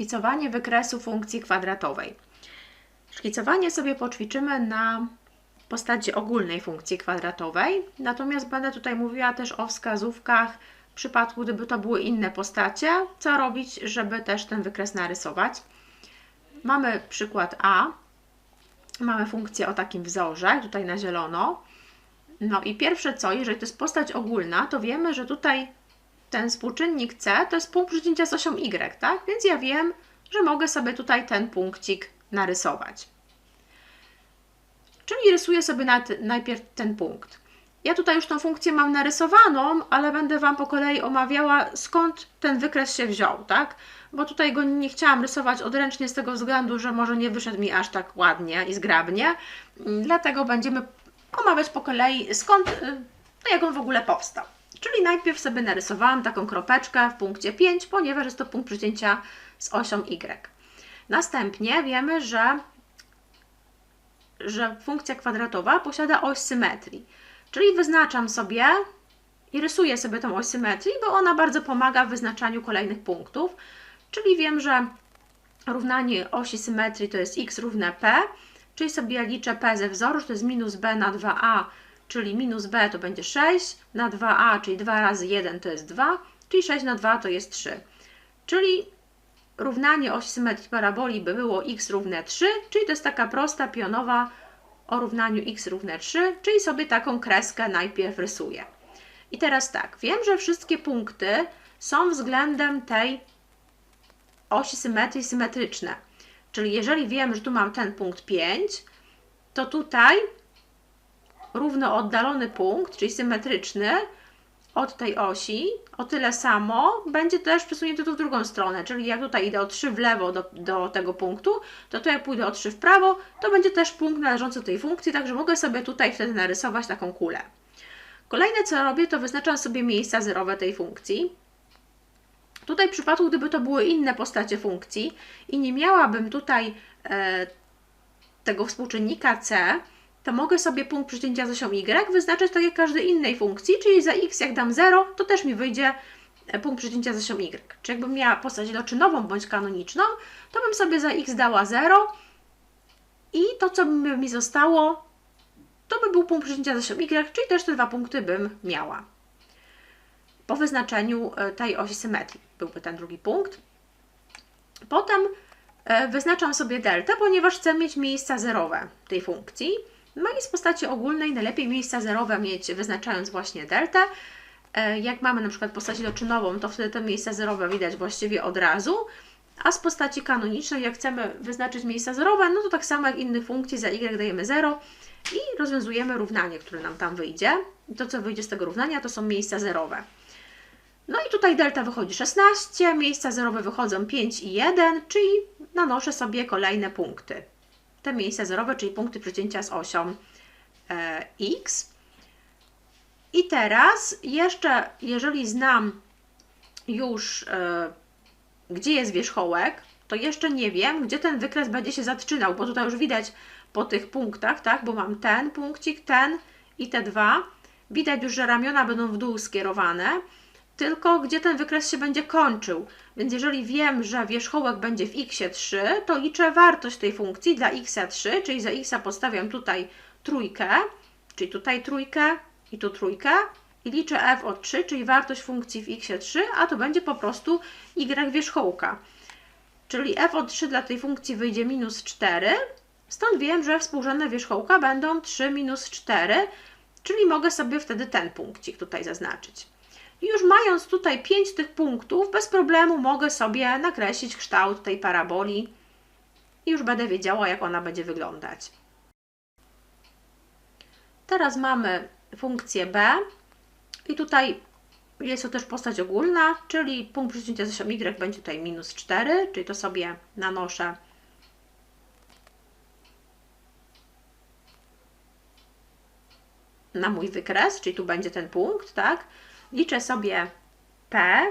Szkicowanie wykresu funkcji kwadratowej. Szkicowanie sobie poćwiczymy na postaci ogólnej funkcji kwadratowej, natomiast będę tutaj mówiła też o wskazówkach w przypadku, gdyby to były inne postacie, co robić, żeby też ten wykres narysować. Mamy przykład A, mamy funkcję o takim wzorze, tutaj na zielono. No i pierwsze co, jeżeli to jest postać ogólna, to wiemy, że tutaj ten współczynnik C to jest punkt przecięcia z osią Y, tak? Więc ja wiem, że mogę sobie tutaj ten punkcik narysować. Czyli rysuję sobie najpierw ten punkt. Ja tutaj już tą funkcję mam narysowaną, ale będę Wam po kolei omawiała, skąd ten wykres się wziął, tak? Bo tutaj go nie chciałam rysować odręcznie z tego względu, że może nie wyszedł mi aż tak ładnie i zgrabnie. Dlatego będziemy omawiać po kolei, skąd, y, jak on w ogóle powstał. Czyli najpierw sobie narysowałam taką kropeczkę w punkcie 5, ponieważ jest to punkt przecięcia z osią Y. Następnie wiemy, że, że funkcja kwadratowa posiada oś symetrii. Czyli wyznaczam sobie i rysuję sobie tą oś symetrii, bo ona bardzo pomaga w wyznaczaniu kolejnych punktów. Czyli wiem, że równanie osi symetrii to jest x równe p, czyli sobie liczę p ze wzoru, że to jest minus b na 2a czyli minus b to będzie 6 na 2a, czyli 2 razy 1 to jest 2, czyli 6 na 2 to jest 3. Czyli równanie osi symetrii paraboli by było x równe 3, czyli to jest taka prosta pionowa o równaniu x równe 3, czyli sobie taką kreskę najpierw rysuję. I teraz tak, wiem, że wszystkie punkty są względem tej osi symetrii symetryczne. Czyli jeżeli wiem, że tu mam ten punkt 5, to tutaj równo oddalony punkt, czyli symetryczny od tej osi, o tyle samo będzie też przesunięty tu w drugą stronę, czyli jak tutaj idę o 3 w lewo do, do tego punktu, to tu jak pójdę o 3 w prawo, to będzie też punkt należący do tej funkcji, także mogę sobie tutaj wtedy narysować taką kulę. Kolejne co robię, to wyznaczam sobie miejsca zerowe tej funkcji. Tutaj w przypadku, gdyby to były inne postacie funkcji i nie miałabym tutaj e, tego współczynnika c, to mogę sobie punkt przecięcia z osią y wyznaczyć tak jak każdej innej funkcji, czyli za x jak dam 0, to też mi wyjdzie e, punkt przecięcia z osią y. Czy jakbym miała postać doczynową bądź kanoniczną, to bym sobie za x dała 0 i to, co by mi zostało, to by był punkt przecięcia z osią y, czyli też te dwa punkty bym miała. Po wyznaczeniu e, tej osi symetrii byłby ten drugi punkt. Potem e, wyznaczam sobie deltę, ponieważ chcę mieć miejsca zerowe tej funkcji. No i z postaci ogólnej najlepiej miejsca zerowe mieć wyznaczając właśnie deltę. E, jak mamy na przykład postaci doczynową, to wtedy te miejsca zerowe widać właściwie od razu. A z postaci kanonicznej, jak chcemy wyznaczyć miejsca zerowe, no to tak samo jak innych funkcji, za y dajemy 0 i rozwiązujemy równanie, które nam tam wyjdzie. To, co wyjdzie z tego równania, to są miejsca zerowe. No i tutaj delta wychodzi 16, miejsca zerowe wychodzą 5 i 1, czyli nanoszę sobie kolejne punkty te miejsca zerowe, czyli punkty przecięcia z osią e, x. I teraz jeszcze, jeżeli znam już, e, gdzie jest wierzchołek, to jeszcze nie wiem, gdzie ten wykres będzie się zaczynał, bo tutaj już widać po tych punktach, tak, bo mam ten punkcik, ten i te dwa. Widać już, że ramiona będą w dół skierowane, tylko gdzie ten wykres się będzie kończył. Więc jeżeli wiem, że wierzchołek będzie w x 3, to liczę wartość tej funkcji dla x 3, czyli za x podstawiam tutaj trójkę, czyli tutaj trójkę i tu trójkę i liczę f od 3, czyli wartość funkcji w x 3, a to będzie po prostu y wierzchołka. Czyli f od 3 dla tej funkcji wyjdzie minus 4, stąd wiem, że współrzędne wierzchołka będą 3 minus 4, czyli mogę sobie wtedy ten punkcik tutaj zaznaczyć. Mając tutaj 5 tych punktów, bez problemu mogę sobie nakreślić kształt tej paraboli i już będę wiedziała, jak ona będzie wyglądać. Teraz mamy funkcję b i tutaj jest to też postać ogólna, czyli punkt przecięcia z osią y będzie tutaj minus 4, czyli to sobie nanoszę na mój wykres, czyli tu będzie ten punkt, tak? Liczę sobie P,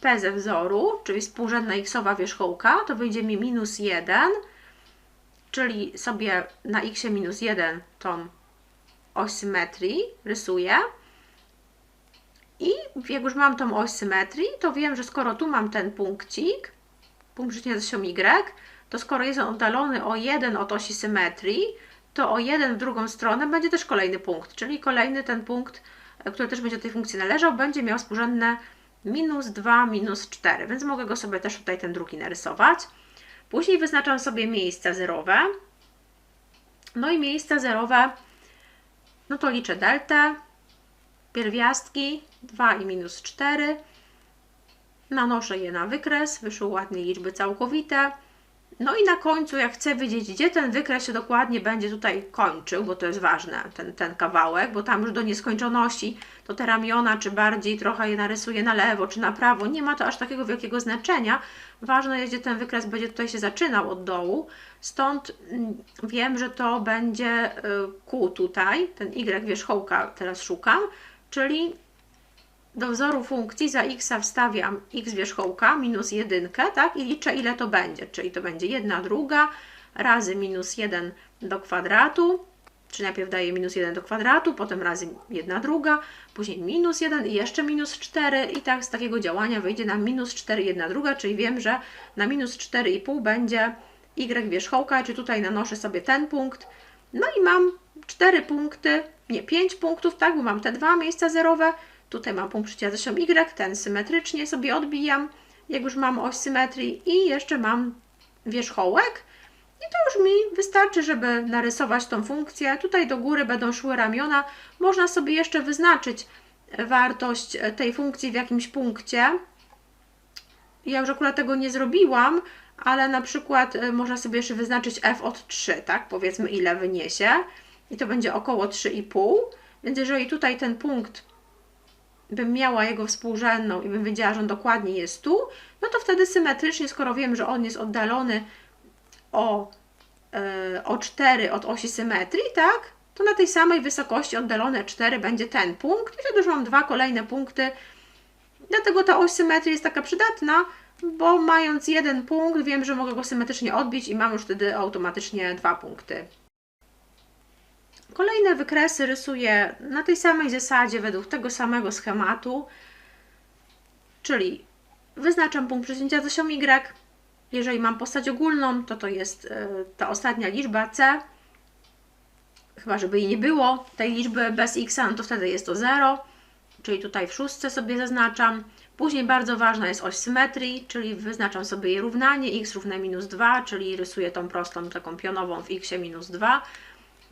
P ze wzoru, czyli współrzędna xowa wierzchołka, to wyjdzie mi minus 1, czyli sobie na x minus 1 tą oś symetrii rysuję. I jak już mam tą oś symetrii, to wiem, że skoro tu mam ten punkcik, punkt przecięcia z osią y, to skoro jest on oddalony o 1 od osi symetrii, to o 1 w drugą stronę będzie też kolejny punkt, czyli kolejny ten punkt, który też będzie do tej funkcji należał, będzie miał współrzędne minus 2, minus 4, więc mogę go sobie też tutaj ten drugi narysować. Później wyznaczam sobie miejsca zerowe. No i miejsca zerowe, no to liczę deltę, pierwiastki 2 i minus 4. Nanoszę je na wykres, wyszły ładnie liczby całkowite. No i na końcu, jak chcę wiedzieć, gdzie ten wykres się dokładnie będzie tutaj kończył, bo to jest ważne, ten, ten kawałek, bo tam już do nieskończoności to te ramiona, czy bardziej trochę je narysuję na lewo, czy na prawo, nie ma to aż takiego wielkiego znaczenia. Ważne jest, gdzie ten wykres będzie tutaj się zaczynał od dołu, stąd mm, wiem, że to będzie y, Q tutaj, ten Y wierzchołka teraz szukam, czyli do wzoru funkcji za x wstawiam x wierzchołka minus jedynkę, tak? I liczę ile to będzie, czyli to będzie 1 druga razy minus 1 do kwadratu, czyli najpierw daję minus 1 do kwadratu, potem razy 1 druga, później minus 1 i jeszcze minus 4 i tak z takiego działania wyjdzie nam minus 4 1 druga, czyli wiem, że na minus 4,5 będzie y wierzchołka, czyli tutaj nanoszę sobie ten punkt, no i mam 4 punkty, nie 5 punktów, tak, bo mam te dwa miejsca zerowe, Tutaj mam punkt przycia z Y, ten symetrycznie sobie odbijam, jak już mam oś symetrii i jeszcze mam wierzchołek. I to już mi wystarczy, żeby narysować tą funkcję. Tutaj do góry będą szły ramiona. Można sobie jeszcze wyznaczyć wartość tej funkcji w jakimś punkcie. Ja już akurat tego nie zrobiłam, ale na przykład e, można sobie jeszcze wyznaczyć f od 3, tak? Powiedzmy ile wyniesie. I to będzie około 3,5. Więc jeżeli tutaj ten punkt bym miała jego współrzędną i bym wiedziała, że on dokładnie jest tu, no to wtedy symetrycznie, skoro wiem, że on jest oddalony o, yy, o 4 od osi symetrii, tak, to na tej samej wysokości oddalone 4 będzie ten punkt i wtedy już mam dwa kolejne punkty. Dlatego ta oś symetrii jest taka przydatna, bo mając jeden punkt, wiem, że mogę go symetrycznie odbić i mam już wtedy automatycznie dwa punkty. Kolejne wykresy rysuję na tej samej zasadzie, według tego samego schematu, czyli wyznaczam punkt przecięcia z osią Y. Jeżeli mam postać ogólną, to to jest e, ta ostatnia liczba C. Chyba, żeby jej nie było, tej liczby bez x, no to wtedy jest to 0, czyli tutaj w szóstce sobie zaznaczam. Później bardzo ważna jest oś symetrii, czyli wyznaczam sobie jej równanie, x równe minus 2, czyli rysuję tą prostą taką pionową w x minus 2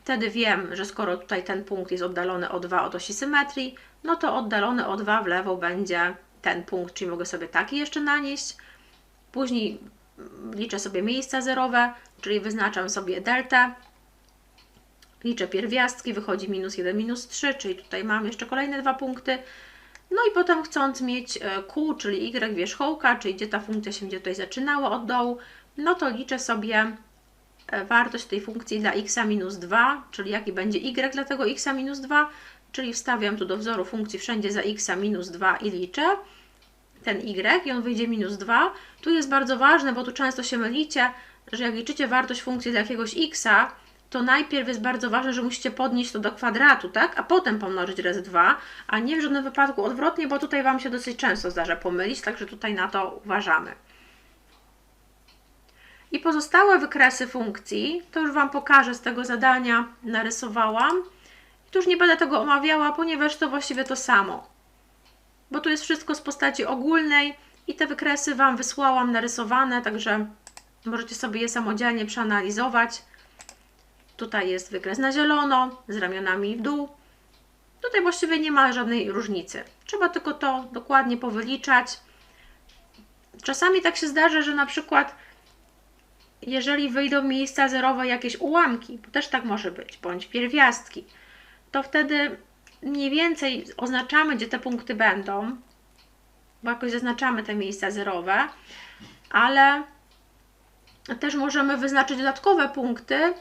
Wtedy wiem, że skoro tutaj ten punkt jest oddalony o 2 od osi symetrii, no to oddalony o 2 w lewo będzie ten punkt, czyli mogę sobie taki jeszcze nanieść. Później liczę sobie miejsca zerowe, czyli wyznaczam sobie deltę. Liczę pierwiastki, wychodzi minus 1, minus 3, czyli tutaj mam jeszcze kolejne dwa punkty. No i potem chcąc mieć e, Q, czyli Y wierzchołka, czyli gdzie ta funkcja się będzie tutaj zaczynała od dołu, no to liczę sobie wartość tej funkcji dla x minus 2, czyli jaki będzie y dla tego x minus 2, czyli wstawiam tu do wzoru funkcji wszędzie za x minus 2 i liczę ten y i on wyjdzie minus 2. Tu jest bardzo ważne, bo tu często się mylicie, że jak liczycie wartość funkcji dla jakiegoś x, to najpierw jest bardzo ważne, że musicie podnieść to do kwadratu, tak? A potem pomnożyć razy 2, a nie w żadnym wypadku odwrotnie, bo tutaj Wam się dosyć często zdarza pomylić, także tutaj na to uważamy. I pozostałe wykresy funkcji, to już Wam pokażę z tego zadania, narysowałam. Tu już nie będę tego omawiała, ponieważ to właściwie to samo. Bo tu jest wszystko z postaci ogólnej i te wykresy Wam wysłałam narysowane, także możecie sobie je samodzielnie przeanalizować. Tutaj jest wykres na zielono, z ramionami w dół. Tutaj właściwie nie ma żadnej różnicy. Trzeba tylko to dokładnie powyliczać. Czasami tak się zdarza, że na przykład jeżeli wyjdą miejsca zerowe jakieś ułamki, bo też tak może być, bądź pierwiastki, to wtedy mniej więcej oznaczamy, gdzie te punkty będą, bo jakoś zaznaczamy te miejsca zerowe, ale też możemy wyznaczyć dodatkowe punkty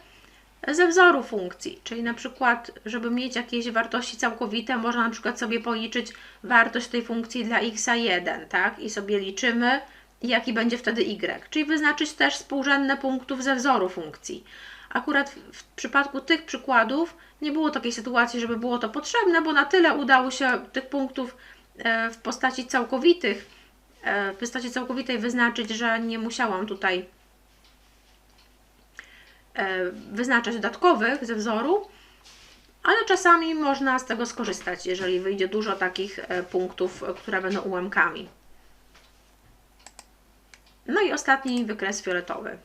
ze wzoru funkcji, czyli na przykład, żeby mieć jakieś wartości całkowite, można na przykład sobie policzyć wartość tej funkcji dla x1, tak? I sobie liczymy, jaki będzie wtedy y, czyli wyznaczyć też współrzędne punktów ze wzoru funkcji. Akurat w przypadku tych przykładów nie było takiej sytuacji, żeby było to potrzebne, bo na tyle udało się tych punktów e, w postaci całkowitych e, w postaci całkowitej wyznaczyć, że nie musiałam tutaj e, wyznaczać dodatkowych ze wzoru, ale czasami można z tego skorzystać, jeżeli wyjdzie dużo takich punktów, które będą ułamkami. No i ostatni wykres fioletowy.